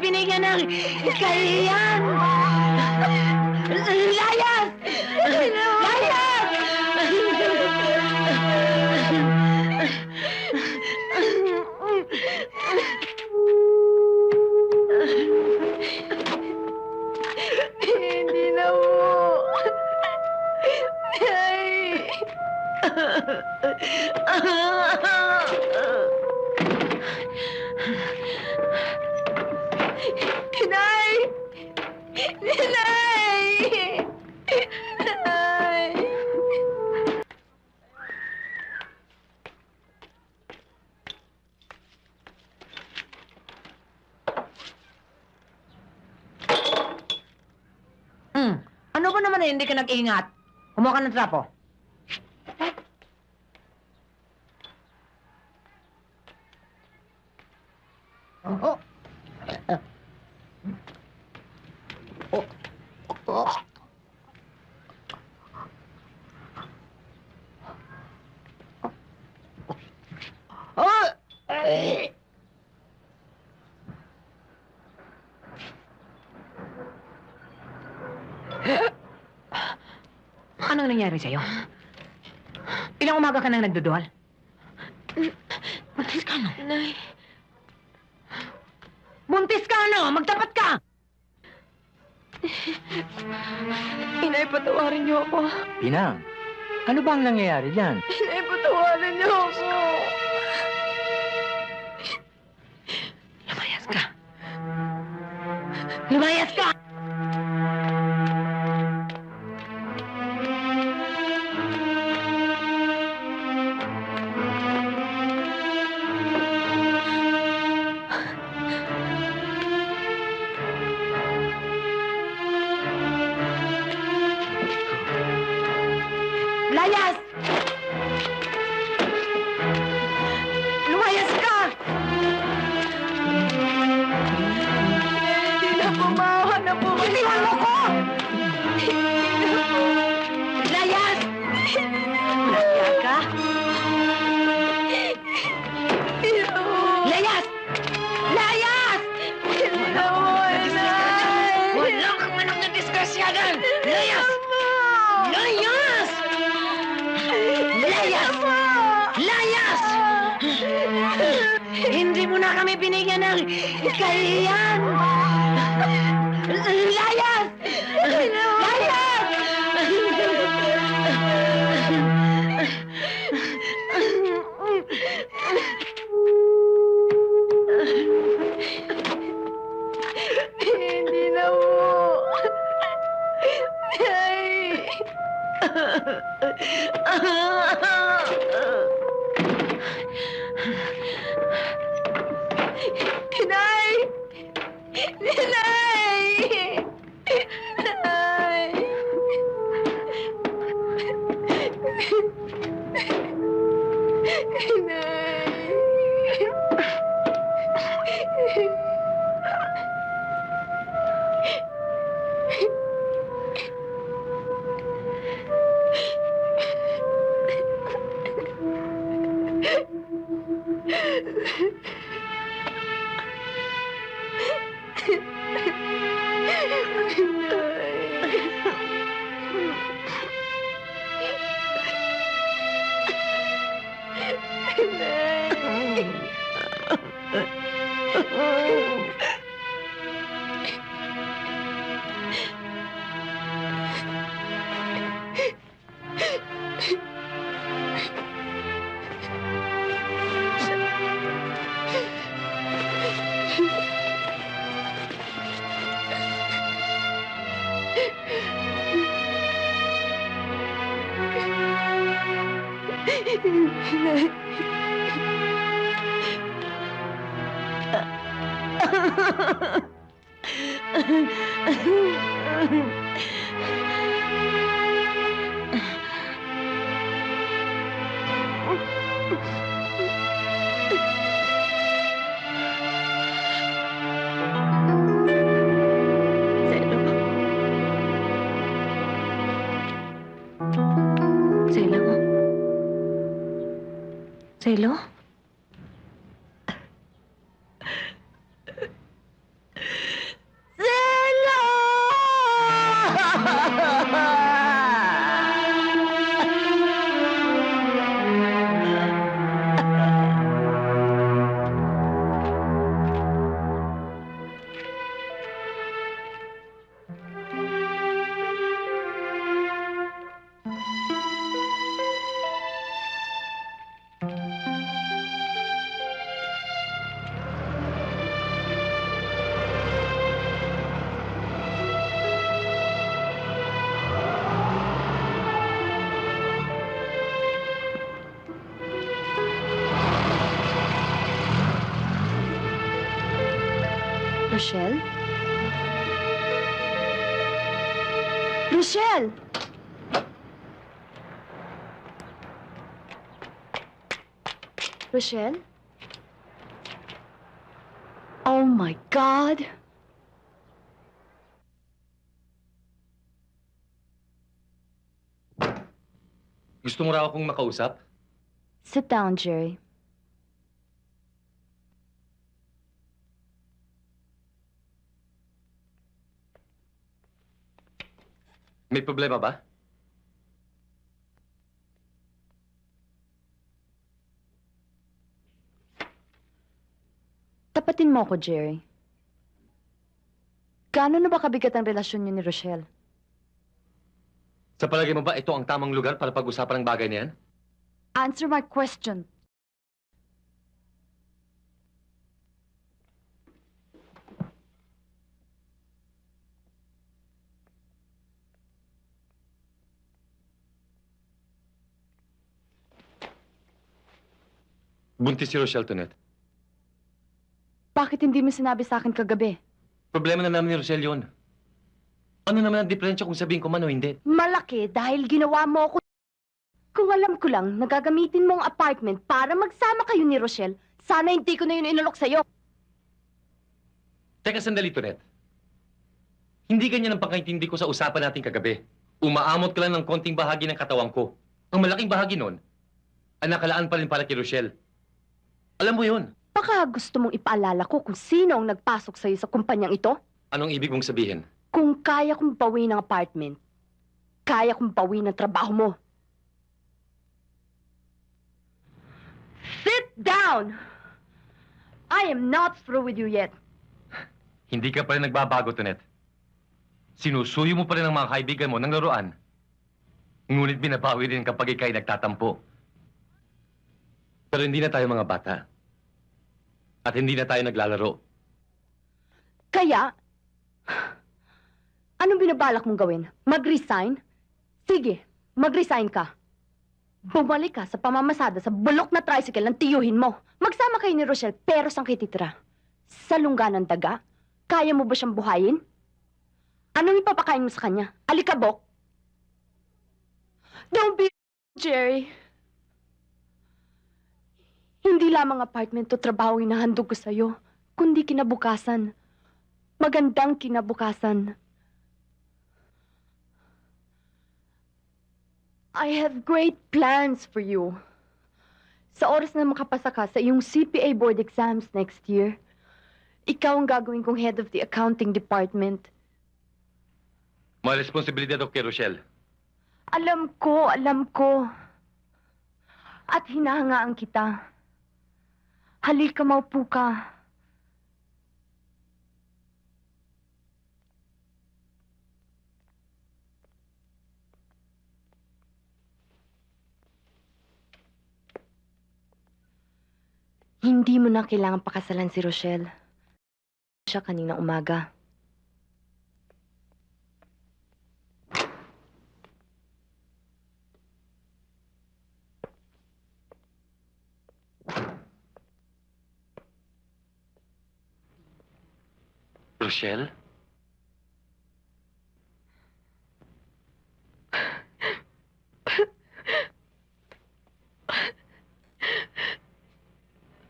binigyan ng kaliyan! Hindi ka nag-ingat? Kumuha ka ng trapo. Oh. Oh. Oh. Oh. Eh. Anong nangyari sa'yo? Ilang umaga ka nang nagduduhal? Buntis ka, no? Nay, Buntis ka, no? Magtapat ka! inay, patawarin niyo ako. Pinang, ano ba ang nangyayari dyan? Inay, patawarin niyo ako. Lumayas ka! Lumayas ka! Na kami binigyan ng kaliyan! Layas! Layas! Hindi na po. Nay. Inay! Inay! Say love. ¿Celo? Rochelle? Rochelle! Rochelle? Oh my God! Gusto mo raw akong makausap? Sit down, Jerry. May problema ba? Tapatin mo ako, Jerry. Gaano na ba kabigat ang relasyon niyo ni Rochelle? Sa palagay mo ba ito ang tamang lugar para pag-usapan ng bagay na yan? Answer my question. Buntis si Rochelle Tonet. Bakit hindi mo sinabi sa akin kagabi? Problema na namin ni Rochelle yun. Ano naman ang diferensya kung sabihin ko man o hindi? Malaki dahil ginawa mo ako. Kung alam ko lang, nagagamitin mo ang apartment para magsama kayo ni Rochelle, sana hindi ko na yun inulok sa'yo. Teka sandali, Tonet. Hindi ganyan ang pagkaintindi ko sa usapan natin kagabi. Umaamot ka lang ng konting bahagi ng katawan ko. Ang malaking bahagi nun, ang nakalaan pa rin para kay Rochelle. Alam mo yun. Baka gusto mong ipaalala ko kung sino ang nagpasok sa'yo sa kumpanyang ito? Anong ibig mong sabihin? Kung kaya kong bawi ng apartment, kaya kong bawi ng trabaho mo. Sit down! I am not through with you yet. Hindi ka pa rin nagbabago, Tonet. Sinusuyo mo pa rin ang mga kaibigan mo ng laruan. Ngunit binabawi rin kapag ikay nagtatampo. Pero hindi na tayo mga bata. At hindi na tayo naglalaro. Kaya, anong binabalak mong gawin? Mag-resign? Sige, mag-resign ka. Bumalik ka sa pamamasada sa bulok na tricycle ng tiyuhin mo. Magsama kayo ni Rochelle, pero saan kayo titira? Sa lungga ng daga? Kaya mo ba siyang buhayin? Anong ipapakain mo sa kanya? Alikabok? Don't be Jerry. Hindi lamang apartment o trabaho inahandog ko sa'yo, kundi kinabukasan. Magandang kinabukasan. I have great plans for you. Sa oras na makapasa ka sa iyong CPA board exams next year, ikaw ang gagawin kong head of the accounting department. Mga responsibilidad ako kay Rochelle. Alam ko, alam ko. At hinahangaan kita. Halika, maupo ka. Hindi mo na kailangan pakasalan si Rochelle. Siya kaninang umaga. Rochelle?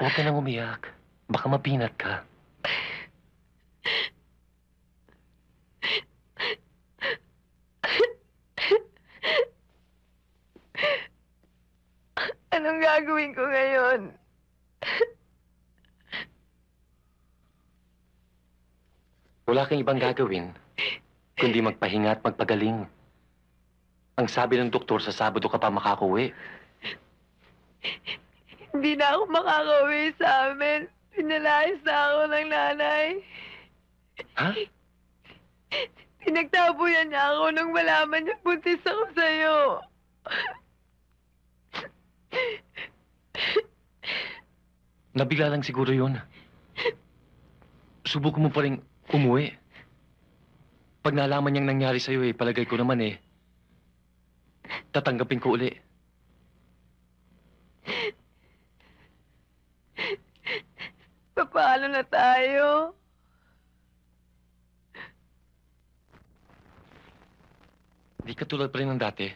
Huwag ka nang umiyak. Baka mapinat ka. Anong gagawin ko ngayon? Wala kang ibang gagawin, kundi magpahinga at magpagaling. Ang sabi ng doktor sa Sabado ka pa makakuwi. Hindi na ako makakauwi sa amin. Pinalayas na ako ng nanay. Ha? Pinagtabuyan niya ako nung malaman niya buntis ako sa'yo. Nabigla lang siguro yun. Subukan mo pa rin Umuwi. Pag nalaman niyang nangyari sa'yo eh, palagay ko naman eh, tatanggapin ko uli. Paano na tayo? Di katulad pa rin ng dati.